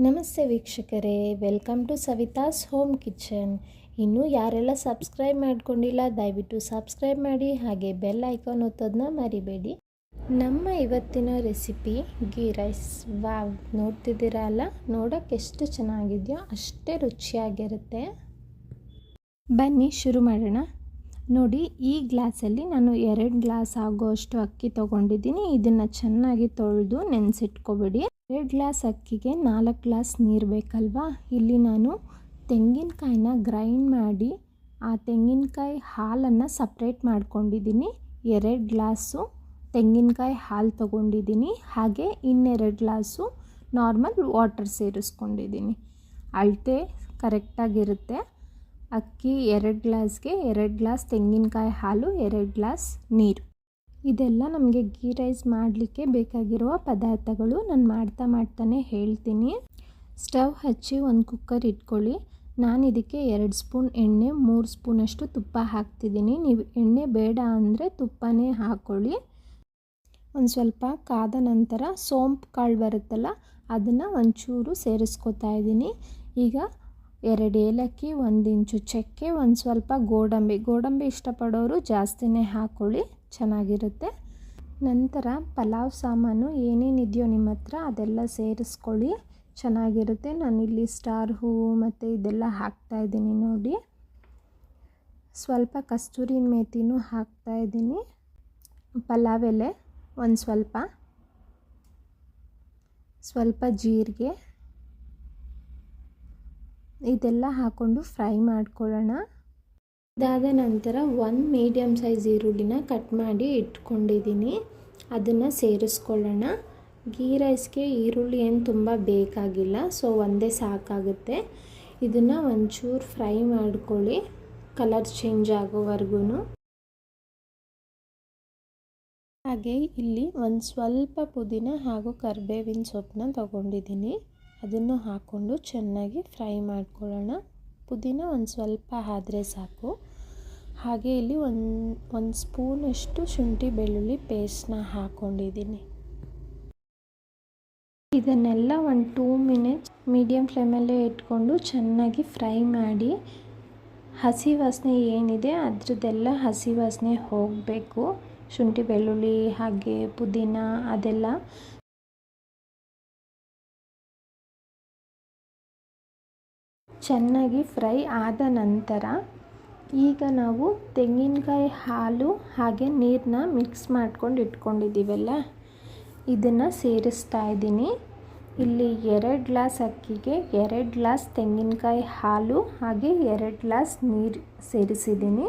ನಮಸ್ತೆ ವೀಕ್ಷಕರೇ, welcome to Savita's home kitchen. ಇನ್ನೂ ಯಾರೆಲ್ಲ ಸಬ್ಸ್ಕ್ರೈಬ್ ಮಾಡ್ಕೊಂಡಿಲ್ಲ, ದಯವಿಟ್ಟು ಸಬ್ಸ್ಕ್ರೈಬ್ ಮಾಡಿ, ಹಾಗೆ ಬೆಲ್ ಐಕಾನ್ ಒತ್ತೋದನ್ನ ಮರಿಬೇಡಿ. ನಮ್ಮ ಇವತ್ತಿನ ರೆಸಿಪಿ ಗೀ ರೈಸ್. ವಾವ್, ನೋಡ್ತಿದ್ದೀರಾ ಅಲ್ಲ? ನೋಡೋಕ್ಕೆ ಎಷ್ಟು ಚೆನ್ನಾಗಿದೆಯೋ ಅಷ್ಟೇ ರುಚಿಯಾಗಿರುತ್ತೆ. ಬನ್ನಿ, ಶುರು ಮಾಡೋಣ. ನೋಡಿ, ಈ ಗ್ಲಾಸಲ್ಲಿ ನಾನು ಎರಡು ಗ್ಲಾಸ್ ಆಗೋಷ್ಟು ಅಕ್ಕಿ ತೊಗೊಂಡಿದ್ದೀನಿ. ಇದನ್ನು ಚೆನ್ನಾಗಿ ತೊಳೆದು ನೆನೆಸಿಟ್ಕೋಬೇಡಿ. ಎರಡು ಗ್ಲಾಸ್ ಅಕ್ಕಿಗೆ ನಾಲ್ಕು ಗ್ಲಾಸ್ ನೀರು ಬೇಕಲ್ವಾ? ಇಲ್ಲಿ ನಾನು ತೆಂಗಿನಕಾಯಿನ ಗ್ರೈಂಡ್ ಮಾಡಿ, ಆ ತೆಂಗಿನಕಾಯಿ ಹಾಲನ್ನು ಸಪ್ರೇಟ್ ಮಾಡ್ಕೊಂಡಿದ್ದೀನಿ. ಎರಡು ಗ್ಲಾಸು ತೆಂಗಿನಕಾಯಿ ಹಾಲು ತೊಗೊಂಡಿದ್ದೀನಿ. ಹಾಗೆ ಇನ್ನೆರಡು ಗ್ಲಾಸು ನಾರ್ಮಲ್ ವಾಟರ್ ಸೇರಿಸ್ಕೊಂಡಿದ್ದೀನಿ. ಅಳತೆ ಕರೆಕ್ಟಾಗಿರುತ್ತೆ. ಅಕ್ಕಿ ಎರಡು ಗ್ಲಾಸ್ಗೆ ಎರಡು ಗ್ಲಾಸ್ ತೆಂಗಿನಕಾಯಿ ಹಾಲು, ಎರಡು ಗ್ಲಾಸ್ ನೀರು. ಇದೆಲ್ಲ ನಮಗೆ ಗೀ ರೈಸ್ ಮಾಡಲಿಕ್ಕೆ ಬೇಕಾಗಿರುವ ಪದಾರ್ಥಗಳು. ನಾನು ಮಾಡ್ತಾ ಮಾಡ್ತಾನೆ ಹೇಳ್ತೀನಿ. ಸ್ಟವ್ ಹಚ್ಚಿ ಒಂದು ಕುಕ್ಕರ್ ಇಟ್ಕೊಳ್ಳಿ. ನಾನು ಇದಕ್ಕೆ ಎರಡು ಸ್ಪೂನ್ ಎಣ್ಣೆ, ಮೂರು ಸ್ಪೂನಷ್ಟು ತುಪ್ಪ ಹಾಕ್ತಿದ್ದೀನಿ. ನೀವು ಎಣ್ಣೆ ಬೇಡ ಅಂದರೆ ತುಪ್ಪನೇ ಹಾಕ್ಕೊಳ್ಳಿ ಒಂದು ಸ್ವಲ್ಪ ಕಾದ ನಂತರ ಸೋಂಪು ಕಾಳು ಬರುತ್ತಲ್ಲ, ಅದನ್ನು ಒಂಚೂರು ಸೇರಿಸ್ಕೊತಾ ಇದ್ದೀನಿ. ಈಗ ಎರಡು ಏಲಕ್ಕಿ, ಒಂದು ಇಂಚು ಚಕ್ಕೆ, ಒಂದು ಸ್ವಲ್ಪ ಗೋಡಂಬಿ. ಗೋಡಂಬಿ ಇಷ್ಟಪಡೋರು ಜಾಸ್ತಿನೇ ಹಾಕ್ಕೊಳ್ಳಿ ಚೆನ್ನಾಗಿರುತ್ತೆ. ನಂತರ ಪಲಾವ್ ಸಾಮಾನು ಏನೇನಿದೆಯೋ ನಿಮ್ಮ ಹತ್ರ ಅದೆಲ್ಲ ಸೇರಿಸ್ಕೊಳ್ಳಿ, ಚೆನ್ನಾಗಿರುತ್ತೆ. ನಾನಿಲ್ಲಿ ಸ್ಟಾರ್ ಹೂವು ಮತ್ತು ಇದೆಲ್ಲ ಹಾಕ್ತಾಯಿದ್ದೀನಿ ನೋಡಿ. ಸ್ವಲ್ಪ ಕಸ್ತೂರಿ ಮೇಥಿನೂ ಹಾಕ್ತಾಯಿದ್ದೀನಿ ಪಲಾವ್ ಎಲೆ ಒಂದು ಸ್ವಲ್ಪ. ಸ್ವಲ್ಪ ಜೀರಿಗೆ. ಇದೆಲ್ಲ ಹಾಕ್ಕೊಂಡು ಫ್ರೈ ಮಾಡ್ಕೊಳ್ಳೋಣ. ಇದಾದ ನಂತರ ಒಂದು ಮೀಡಿಯಮ್ ಸೈಜ್ ಈರುಳ್ಳಿನ ಕಟ್ ಮಾಡಿ ಇಟ್ಕೊಂಡಿದ್ದೀನಿ ಅದನ್ನು ಸೇರಿಸ್ಕೊಳ್ಳೋಣ. ಗೀ ರೈಸ್ಗೆ ಈರುಳ್ಳಿ ಏನು ತುಂಬ ಬೇಕಾಗಿಲ್ಲ ಸೊ ಒಂದೇ ಸಾಕಾಗುತ್ತೆ. ಇದನ್ನು ಒಂಚೂರು ಫ್ರೈ ಮಾಡ್ಕೊಳ್ಳಿ. ಕಲರ್ ಚೇಂಜ್ ಆಗೋವರೆಗೂ ಹಾಗೆ ಇಲ್ಲಿ ಒಂದು ಸ್ವಲ್ಪ ಪುದೀನ ಹಾಗೂ ಕರಿಬೇವಿನ ಸೊಪ್ಪನ್ನ ತೊಗೊಂಡಿದ್ದೀನಿ ಅದನ್ನು ಹಾಕ್ಕೊಂಡು ಚೆನ್ನಾಗಿ ಫ್ರೈ ಮಾಡ್ಕೊಳ್ಳೋಣ. ಪುದೀನ ಒಂದು ಸ್ವಲ್ಪ ಆದರೆ ಸಾಕು. ಹಾಗೆ ಇಲ್ಲಿ ಒಂದು ಒಂದು ಸ್ಪೂನಷ್ಟು ಶುಂಠಿ ಬೆಳ್ಳುಳ್ಳಿ ಪೇಸ್ಟ್ನ ಹಾಕ್ಕೊಂಡಿದ್ದೀನಿ. ಇದನ್ನೆಲ್ಲ ಒಂದು ಟೂ ಮಿನಿಟ್ಸ್ ಮೀಡಿಯಮ್ ಫ್ಲೇಮಲ್ಲೇ ಇಟ್ಕೊಂಡು ಚೆನ್ನಾಗಿ ಫ್ರೈ ಮಾಡಿ. ಹಸಿ ವಾಸನೆ ಏನಿದೆ ಅದರದ್ದೆಲ್ಲ ಹಸಿ ವಾಸನೆ ಹೋಗಬೇಕು. ಶುಂಠಿ ಬೆಳ್ಳುಳ್ಳಿ ಹಾಗೆ ಪುದೀನ ಅದೆಲ್ಲ ಚೆನ್ನಾಗಿ ಫ್ರೈ ಆದ ನಂತರ ಈಗ ನಾವು ತೆಂಗಿನಕಾಯಿ ಹಾಲು ಹಾಗೆ ನೀರನ್ನ ಮಿಕ್ಸ್ ಮಾಡ್ಕೊಂಡು ಇಟ್ಕೊಂಡಿದ್ದೀವಲ್ಲ, ಇದನ್ನು ಸೇರಿಸ್ತಾ ಇದ್ದೀನಿ. ಇಲ್ಲಿ ಎರಡು ಗ್ಲಾಸ್ ಅಕ್ಕಿಗೆ ಎರಡು ಗ್ಲಾಸ್ ತೆಂಗಿನಕಾಯಿ ಹಾಲು ಹಾಗೆ ಎರಡು ಗ್ಲಾಸ್ ನೀರು ಸೇರಿಸಿದ್ದೀನಿ.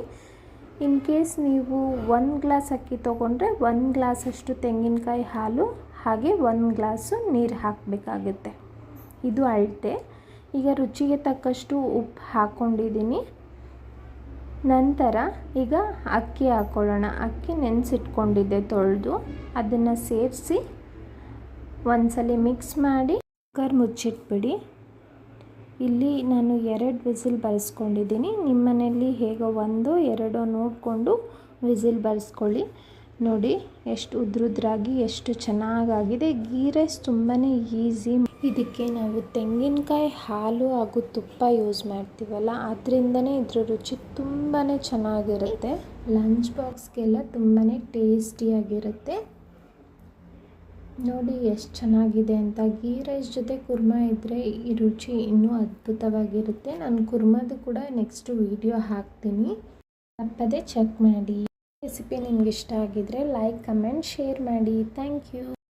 ಇನ್ ಕೇಸ್ ನೀವು ಒಂದು ಗ್ಲಾಸ್ ಅಕ್ಕಿ ತೊಗೊಂಡ್ರೆ ಒಂದು ಗ್ಲಾಸಷ್ಟು ತೆಂಗಿನಕಾಯಿ ಹಾಲು ಹಾಗೆ ಒಂದು ಗ್ಲಾಸು ನೀರು ಹಾಕಬೇಕಾಗುತ್ತೆ. ಇದು ಅಳತೆ. ಈಗ ರುಚಿಗೆ ತಕ್ಕಷ್ಟು ಉಪ್ಪು ಹಾಕ್ಕೊಂಡಿದ್ದೀನಿ ನಂತರ ಈಗ ಅಕ್ಕಿ ಹಾಕ್ಕೊಳ್ಳೋಣ ಅಕ್ಕಿ ನೆನೆಸಿಟ್ಕೊಂಡಿದ್ದೆ ತೊಳೆದು. ಅದನ್ನು ಸೇರಿಸಿ ಒಂದ್ಸಲ ಮಿಕ್ಸ್ ಮಾಡಿ ಕುಕ್ಕರ್ ಮುಚ್ಚಿಟ್ಬಿಡಿ. ಇಲ್ಲಿ ನಾನು ಎರಡು ವಿಸಿಲ್ ಬರೆಸ್ಕೊಂಡಿದ್ದೀನಿ. ನಿಮ್ಮ ಮನೆಯಲ್ಲಿ ಹೇಗೋ ಒಂದು, ಎರಡೋ ನೋಡಿಕೊಂಡು ವಿಸಿಲ್ ಬರೆಸ್ಕೊಳ್ಳಿ. ನೋಡಿ, ಎಷ್ಟು ಉದ್ರುದ್ರಾಗಿ, ಎಷ್ಟು ಚೆನ್ನಾಗಾಗಿದೆ. ಗೀ ರೈಸ್ ತುಂಬಾ ಈಸಿ ಇದಕ್ಕೆ ನಾವು ತೆಂಗಿನಕಾಯಿ ಹಾಲು ಹಾಗೂ ತುಪ್ಪ ಯೂಸ್ ಮಾಡ್ತೀವಲ್ಲ, ಅದರಿಂದನೇ ಇದ್ರ ರುಚಿ ತುಂಬಾ ಚೆನ್ನಾಗಿರುತ್ತೆ. ಲಂಚ್ ಬಾಕ್ಸ್ಗೆಲ್ಲ ತುಂಬಾ ಟೇಸ್ಟಿಯಾಗಿರುತ್ತೆ ನೋಡಿ ಎಷ್ಟು ಚೆನ್ನಾಗಿದೆ ಅಂತ. ಗೀ ರೈಸ್ ಜೊತೆ ಕುರ್ಮಾ ಇದ್ದರೆ ಈ ರುಚಿ ಇನ್ನೂ ಅದ್ಭುತವಾಗಿರುತ್ತೆ. ನಾನು ಕುರ್ಮದು ಕೂಡ ನೆಕ್ಸ್ಟ್ ವಿಡಿಯೋ ಹಾಕ್ತೀನಿ. ತಪ್ಪದೇ ಚೆಕ್ ಮಾಡಿ. ರೆಸಿಪಿ ನಿಮ್ಗೆ ಇಷ್ಟ ಆಗಿದ್ರೆ ಲೈಕ್ ಕಮೆಂಟ್ ಶೇರ್ ಮಾಡಿ. Thank you